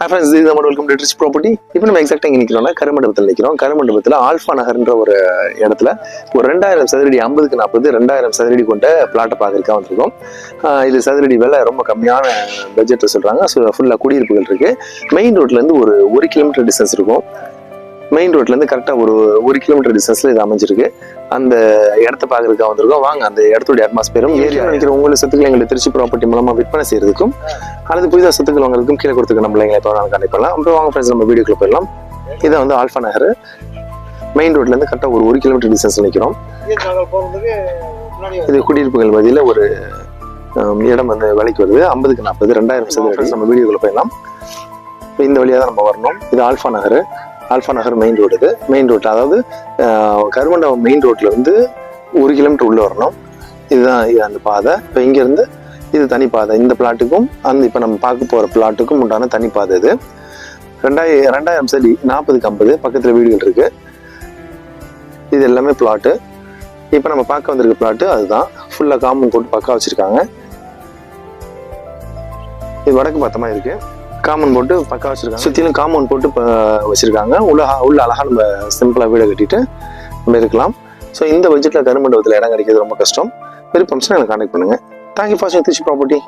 Friends இது நம்ம welcome to rich property இப்போ நம்ம எக்ஸாக்டாக இங்கே நிற்கிறோம்னா கருமண்டபத்தில் நிற்கிறோம் கருமண்டபத்தில் ஆல்ஃபா நகர்ன்ற ஒரு இடத்துல ஒரு ரெண்டாயிரம் சதுரடி ஐம்பதுக்கு நாற்பது ரெண்டாயிரம் சதுரடி கொண்ட பிளாட்டை பார்க்கறதுக்காக வந்திருக்கோம். ஆஹ் இது சதுரடி விலை ரொம்ப கம்மியான பட்ஜெட்டில் சொல்கிறாங்க ஸோ ஃபுல்லாக குடியிருப்புகள் இருக்குது மெயின் ரோட்லேருந்து ஒரு ஒரு கிலோமீட்டர் டிஸ்டன்ஸ் இருக்கும். மெயின் ரோட்லேருந்து கரெக்டாக ஒரு ஒரு கிலோமீட்டர் டிஸ்டன்ஸில் இது அமைஞ்சிருக்கு. அந்த இடத்த பார்க்கறதுக்காக வந்திருக்கோம். வாங்க அந்த இடத்துடைய அட்மாஸ்பியரும் ஏரியா நினைக்கிற உங்களுடைய சொத்துக்களை எங்களுக்கு திருச்சி ப்ராப்பர்ட்டி மூலமாக விற்பனை செய்யறதுக்கும் அல்லது புதிதாக சொத்துக்கள் வாங்குறதுக்கும் கீழே கொடுத்துக்க நம்மள எங்களை எப்போ வேணாலும் கனெக்ட் பண்ணலாம் அப்புறம் வாங்க ஃப்ரெண்ட்ஸ் நம்ம வீடியோக்குள்ள போயிடலாம். இதை வந்து ஆல்ஃபா நகர் மெயின் ரோட்லேருந்து கரெக்டாக ஒரு ஒரு கிலோமீட்டர் டிஸ்டன்ஸ் நிற்கிறோம் இது குடியிருப்புகள் மத்தியில் ஒரு இடம் வந்து விலைக்கு வருது. ஐம்பதுக்கு நாற்பது ரெண்டாயிரம் சதுர நம்ம வீடியோக்குள்ள போயிடலாம். இப்போ இந்த வழியாக தான் நம்ம வரணும். இது Alpha Nagar Alpha Nagar main road இது. மெயின் ரோட்டில் அதாவது கருமண்டபம் மெயின் ரோட்டில் வந்து ஒரு கிலோமீட்டர் உள்ளே வரணும். இதுதான் இது அந்த பாதை. இப்போ இங்கேருந்து இது தனி பாதை. இந்த பிளாட்டுக்கும் அந்த இப்போ நம்ம பார்க்க போகிற பிளாட்டுக்கும் உண்டான தனி பாதை இது. ரெண்டாயிரம் ரெண்டாயிரம் சரி நாற்பதுக்கு ஐம்பது. பக்கத்தில் வீடுகள் இருக்கு. இது எல்லாமே பிளாட்டு இப்போ நம்ம பார்க்க வந்திருக்க பிளாட்டு அதுதான். ஃபுல்லாக காம்பவுண்ட் போட்டு பக்கா வச்சுருக்காங்க. இது வடக்கு பத்தமாக இருக்குது காமன் போட்டு பக்கா வச்சிருக்காங்க. சுற்றிலும் காமன் போட்டு வச்சுருக்காங்க வச்சிருக்காங்க. உள்ள உள்ள அழகாக நம்ம சிம்பிளாக வீடை கட்டிட்டு நம்ம இருக்கலாம். ஸோ இந்த பட்ஜெட்டில் கருமண்டபத்தில் இடம் கிடைக்கிறது ரொம்ப கஷ்டம். விருப்பம்ஸ்னா எனக்கு கான்டாக்ட் பண்ணுங்க. Thank you for Trichy property